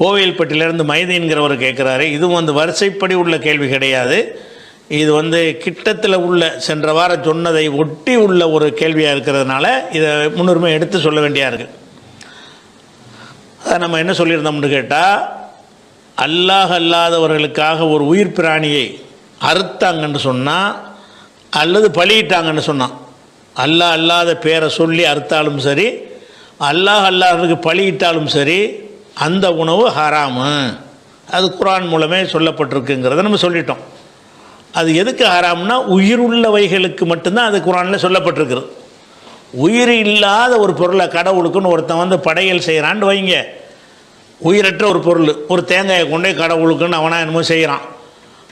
கோவில்பட்டியிலேருந்து மைதீன்கிறவர் கேட்குறாரு இதுவும் வந்து வரிசைப்படி உள்ள கேள்வி கிடையாது. இது வந்து கிட்டத்தில் உள்ள சென்ற வாரம் சொன்னதை ஒட்டி உள்ள ஒரு கேள்வியாக இருக்கிறதுனால இதை முன்னுரிமை எடுத்து சொல்ல வேண்டியா இருக்குது அதை நம்ம என்ன சொல்லியிருந்தோம்னு கேட்டால் அல்லாஹ் அல்லாதவர்களுக்காக ஒரு உயிர் பிராணியை அறுத்தாங்கன்னு சொன்னால் அல்லது பழியிட்டாங்கன்னு சொன்னான் அல்லாஹ் அல்லாத பேரை சொல்லி அறுத்தாலும் சரி அல்லாஹ் அல்லாதவருக்கு பழியிட்டாலும் சரி அந்த உணவு ஹராமு. அது குரான் மூலமே சொல்லப்பட்டிருக்குங்கிறத நம்ம சொல்லிட்டோம். அது எதுக்கு ஹராம்னா உயிருள்ளவைகளுக்கு மட்டும்தான் அது குரானில் சொல்லப்பட்டிருக்கிறது. உயிர் இல்லாத ஒரு பொருளை கடவுளுக்குன்னு ஒருத்தன் வந்து படையல் செய்கிறான்னு வைங்க. உயிரற்ற ஒரு பொருள் ஒரு தேங்காயை கொண்டே கடவுளுக்குன்னு அவனா என்னமோ செய்கிறான்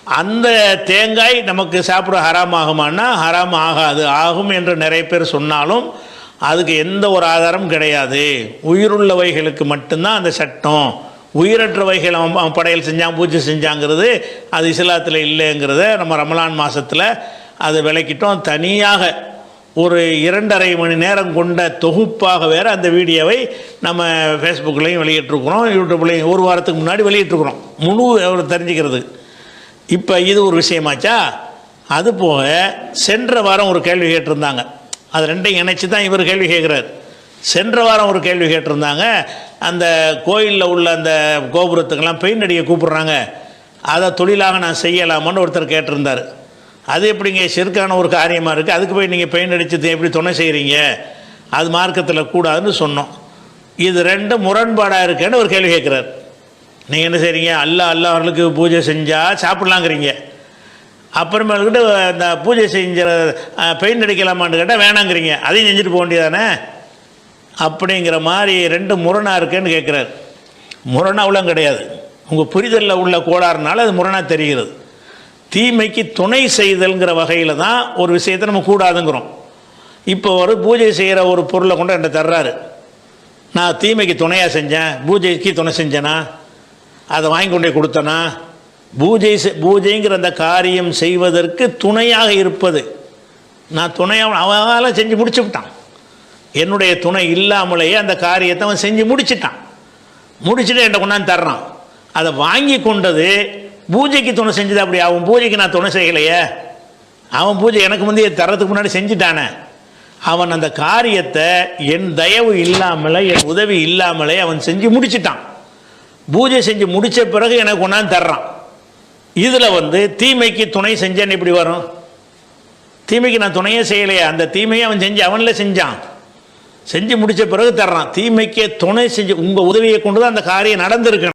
அந்த தேங்காய் நமக்கு சாப்பிட ஹராம் ஆகுமான்னா ஹராம் ஆகாது ஆகும் என்று நிறைய பேர் சொன்னாலும் அதுக்கு எந்த ஒரு ஆதாரமும் கிடையாது. உயிருள்ளவைகளுக்கு மட்டும்தான் அந்த சட்டம். உயிரற்றவைகள் அவன் அவன் படையல் செஞ்சான் பூஜை செஞ்சாங்கிறது அது இஸ்லாத்தில் இல்லைங்கிறத நம்ம ரமலான் மாதத்தில் அதை விளக்கிட்டோம். தனியாக ஒரு இரண்டரை மணி நேரம் கொண்ட தொகுப்பாக வேற அந்த வீடியோவை நம்ம ஃபேஸ்புக்லேயும் வெளியிட்ருக்குறோம் யூடியூப்லேயும் ஒரு வாரத்துக்கு முன்னாடி வெளியிட்ருக்குறோம் முழு அவர் தெரிஞ்சுக்கிறது. இப்போ இது ஒரு விஷயமாச்சா? அதுபோக சென்ற வாரம் ஒரு கேள்வி கேட்டிருந்தாங்க. அது ரெண்டையும் இணைச்சி தான் இவர் கேள்வி கேட்குறாரு. சென்ற வாரம் ஒரு கேள்வி கேட்டிருந்தாங்க. அந்த கோயிலில் உள்ள அந்த கோபுரத்துக்கெல்லாம் பெயிண்ட் அடிக்க கூப்பிட்றாங்க. அதை தொழிலாக நான் செய்யலாமான்னு ஒருத்தர் கேட்டிருந்தார். அது எப்படிங்க? சிறுக்கான ஒரு காரியமாக இருக்குது அதுக்கு போய் நீங்கள் பெயிண்ட் அடித்தது எப்படி துணை செய்கிறீங்க அது மார்க்கத்தில் கூடாதுன்னு சொன்னோம். இது ரெண்டும் முரண்பாடாக இருக்குன்னு ஒரு கேள்வி கேட்குறாரு. நீங்கள் என்ன செய்கிறீங்க அல்லா அல்லா அவர்களுக்கு பூஜை செஞ்சால் சாப்பிட்லாங்கிறீங்க. அப்புறமேல்கிட்ட இந்த பூஜை செஞ்ச பெயிண்ட் அடிக்கலாமான்னு கேட்டால் வேணாங்கிறீங்க. அதையும் செஞ்சுட்டு போக வேண்டியதானே அப்படிங்கிற மாதிரி ரெண்டு முரணாக இருக்குன்னு கேட்குறாரு முரணாவெலாம் கிடையாது. உங்கள் புரிதலில் உள்ள கோளாறுனால அது முரணாக தெரிகிறது. தீமைக்கு துணை செய்தல்ங்கிற வகையில் தான் ஒரு விஷயத்தை நம்ம கூடாதுங்கிறோம். இப்போ ஒரு பூஜை செய்கிற ஒரு பொருளை கொண்டு என்கிட்ட தர்றாரு. நான் தீமைக்கு துணையாக செஞ்சேன் பூஜைக்கு துணை செஞ்சேனா? அதை வாங்கி கொண்டு போய் பூஜை பூஜைங்கிற அந்த காரியம் செய்வதற்கு துணையாக இருப்பது. நான் துணையாக அவனால் செஞ்சு முடிச்சு விட்டான். என்னுடைய துணை இல்லாமலேயே அந்த காரியத்தை அவன் செஞ்சு முடிச்சிட்டான். முடிச்சுட்டு என்கிட்ட கொண்டாந்து தர்றான். அதை வாங்கி கொண்டது பூஜைக்கு துணை செஞ்சது அப்படி அவன் பூஜைக்கு நான் துணை செய்யலையே. அவன் பூஜை எனக்கு முந்தைய தரத்துக்கு முன்னாடி செஞ்சுட்டானே. அவன் அந்த காரியத்தை என் தயவு இல்லாமலே என் உதவி இல்லாமலே அவன் செஞ்சு முடிச்சிட்டான். பூஜை செஞ்சு முடித்த பிறகு எனக்கு கொண்டாந்து தர்றான். இதில் வந்து தீமைக்கு துணை செஞ்சேன்னு இப்படி வரும்? தீமைக்கு நான் துணையே செய்யலையே. அந்த தீமையை அவன் செஞ்சு அவனில் செஞ்சான். செஞ்சு முடித்த பிறகு தர்றான். தீமைக்கே துணை செஞ்சு உங்கள் உதவியை கொண்டு தான் அந்த காரியம் நடந்திருக்கு.